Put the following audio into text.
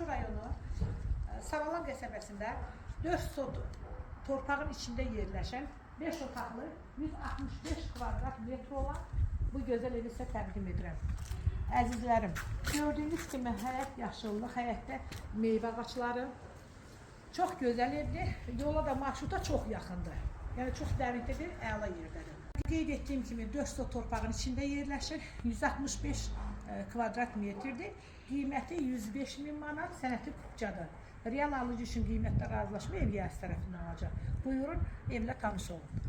Şamaxı rayonu e, Savalan qəsəbəsində 4 sot torpağın içində yerləşən 5 otaqlı 165 kvadrat metr olan bu gözəl evi sizə təqdim edirəm. Əzizlərim, gördüyünüz kimi həyət yaşıllıq, həyətdə meyvə ağacları, çox gözəl evdir. Yola da marşruta çox yaxındır. Yəni çox dərinlikdir, əla yerdədir. Qeyd etdiyim kimi 4 sot torpağın içində yerləşir. 165 e, kvadrat metrdir. Qiyməti 105 min manat, sənəti kupçadır. Real alıcı üçün qiymətdə razılaşma ev yəhəsi tərəfindən alacaq. Buyurun, evlə tanış olun.